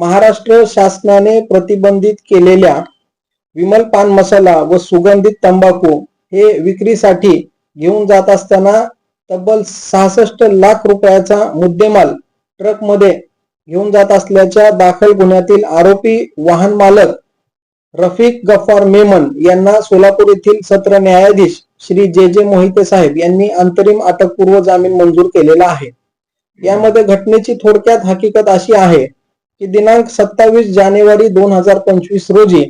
महाराष्ट्र शासनाने प्रतिबंधित केलेल्या विमल पान मसाला व सुगंधित तंबाखू हे विक्रीसाठी घेऊन जात असताना तब्बल सहासष्ट लाख रुपयाचा मुद्देमाल ट्रकमध्ये घेऊन जात असल्याच्या दाखल गुन्ह्यातील आरोपी वाहन मालक रफिक गफ्फार मेमन यांना सोलापूर येथील सत्र न्यायाधीश श्री जे जे मोहिते साहेब यांनी अंतरिम अटकपूर्व जामीन मंजूर केलेला आहे. यामध्ये घटनेची थोडक्यात हकीकत अशी आहे की दिनांक सत्तावीस जानेवारी दोन हजार पंचवीस रोजी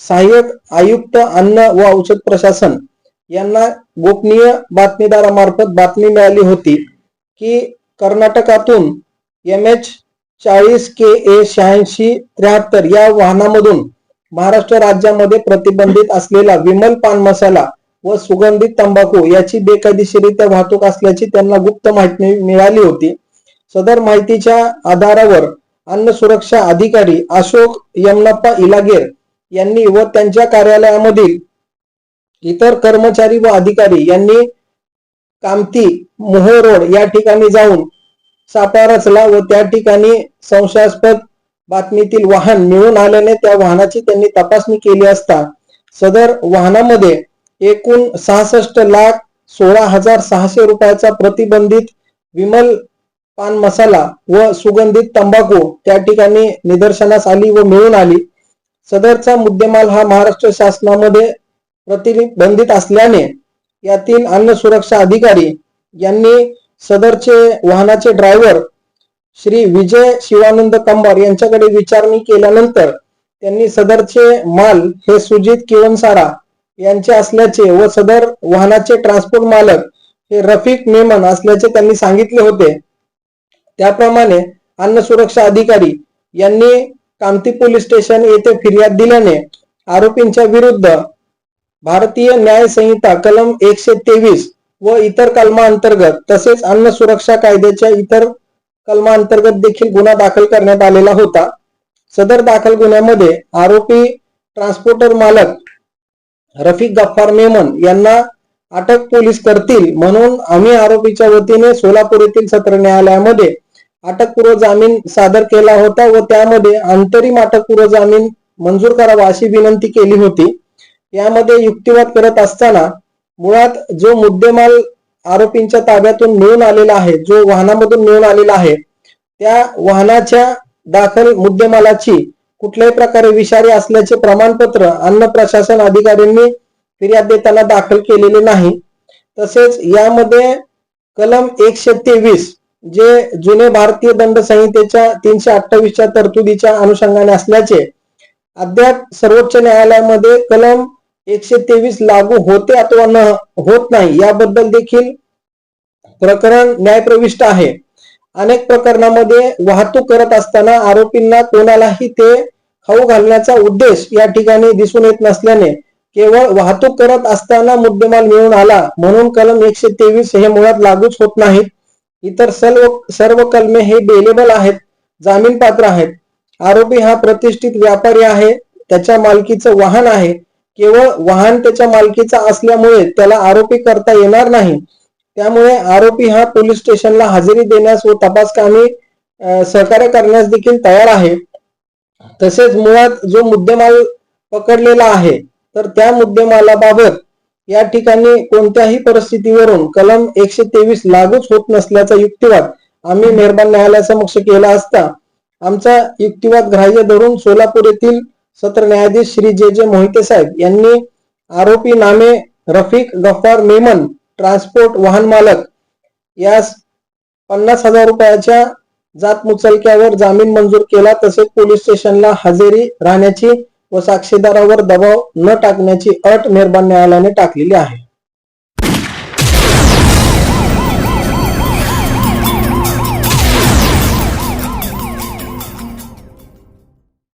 सहाय्यक आयुक्त अन्न व औषध प्रशासन यांना गोपनीय बातमीदारामार्फत बातमी मिळाली होती की कर्नाटकातून एम एच चाळीस के ए शहाऐंशी त्र्याहत्तर या वाहनामधून महाराष्ट्र राज्यामध्ये प्रतिबंधित असलेला विमल पान मसाला व सुगंधित तंबाखू याची बेकायदेशीरित्या वाहतूक असल्याची त्यांना गुप्त माहिती मिळाली होती. सदर माहितीच्या आधारावर अन्न सुरक्षा अधिकारी अशोक यमनप्पा इलागेर यांनी व त्यांच्या कार्यालयामधील इतर कर्मचारी व अधिकारी यांनी कामती मोहे रोड या ठिकाणी जाऊन सापळा रचला व त्या ठिकाणी संशयास्पद बातमीतील वाहन मिळून आल्याने त्या वाहनाची त्यांनी तपासणी केली असता सदर वाहनामध्ये एकूण सहासष्ट लाख सोळा हजार सहाशे रुपयाचा प्रतिबंधित विमल पान मसाला व सुगंधित तंबाखू त्या ठिकाणी निदर्शनास आली व मिळून आली. सदरचा मुद्देमाल हा महाराष्ट्र शासनामध्ये प्रतिबंधित असल्याने यातील अन्न सुरक्षा अधिकारी यांनी सदरचे वाहनाचे ड्रायव्हर श्री विजय शिवानंद कंबार यांच्याकडे विचारणी केल्यानंतर त्यांनी सदरचे माल हे सुजित किवनसारा यांचे असल्याचे व सदर वाहनाचे ट्रान्सपोर्ट मालक हे रफिक मेमन असल्याचे त्यांनी सांगितले होते. त्याप्रमाणे अन्न सुरक्षा अधिकारी यांनी कामती पोलीस स्टेशन येथे फिर्याद दिल्याने आरोपींच्या विरुद्ध भारतीय न्याय संहिता कलम एकशे तेवीस व इतर कलमांतर्गत तसेच अन्न सुरक्षा कायद्याच्या इतर कलमांतर्गत देखील गुन्हा दाखल करण्यात आलेला होता. सदर दाखल गुन्ह्यामध्ये आरोपी ट्रान्सपोर्टर मालक रफिक गफ्फार मेमन यांना अटक पोलीस करतील म्हणून आम्ही आरोपीच्या वतीने सोलापूर येथील सत्र न्यायालयामध्ये अटकपूर्व जामीन सादर केला होता व त्यामध्ये अंतरिम अटकपूर्व जामीन मंजूर करावा अशी विनंती केली होती. यामध्ये युक्तिवाद करत असताना मुळात जो मुद्देमाल आरोपींच्या ताब्यातून मिळून आलेला आहे जो वाहनामधून मिळून आलेला आहे त्या वाहनाच्या दाखल मुद्देमालाची कुठल्याही प्रकारे विषारी असल्याचे प्रमाणपत्र अन्न प्रशासन अधिकाऱ्यांनी फिर्याद देताना दाखल केलेले नाही. तसेच यामध्ये कलम एकशे तेवीस जे जुने भारतीय दंड संहितेच्या तीनशे अठ्ठावीसच्या तरतुदीच्या अनुषंगाने असल्याचे अद्याप सर्वोच्च न्यायालयामध्ये कलम एकशे तेवीस लागू होते अथवा न होत नाही याबद्दल देखील प्रकरण न्यायप्रविष्ट आहे. अनेक प्रकरणामध्ये वाहतूक करत असताना आरोपींना कोणालाही ते खाऊ घालण्याचा उद्देश या ठिकाणी दिसून येत नसल्याने केवळ वाहतूक करत असताना मुद्देमाल मिळून आला म्हणून कलम एकशे तेवीस हे मुळात लागूच होत नाहीत. इतर सर्व सर्व कलमे हे बेलेबल आहेत जामीन पात्र आहेत. आरोपी हा प्रतिष्ठित व्यापारी आहे त्याच्या मालकीचं वाहन आहे. केवळ वाहन त्याच्या मालकीचा असल्यामुळे त्याला आरोपी करता येणार नाही. त्यामुळे आरोपी हा पोलीस स्टेशनला हजेरी देण्यास व तपास कामी सहकार्य करण्यास देखील तयार आहे. तसेच मुळात जो मुद्देमाल पकडलेला आहे तर त्या मुद्देमालाबाबत या ठिकाणी कोणत्याही परिस्थितीवरून कलम एकशे तेवीस लागूच होत नसल्याचा युक्तिवाद आम्ही मेहरबान न्यायालयासमक्ष केला असता आमचा युक्तिवाद ग्राह्य धरून सोलापूर येथील सत्र न्यायाधीश श्री जे जे मोहिते साहेब यांनी आरोपी नामे रफिक गफ्फार मेमन ट्रान्सपोर्ट वाहन मालक यास पन्नास हजार रुपयाच्या जात मुचलक्यावर जामीन मंजूर केला तसेच पोलीस स्टेशनला हजेरी राहण्याची व साक्षीदारावर दबाव न टाकण्याची अट निर्माण न्यायालयाने टाकलेली आहे.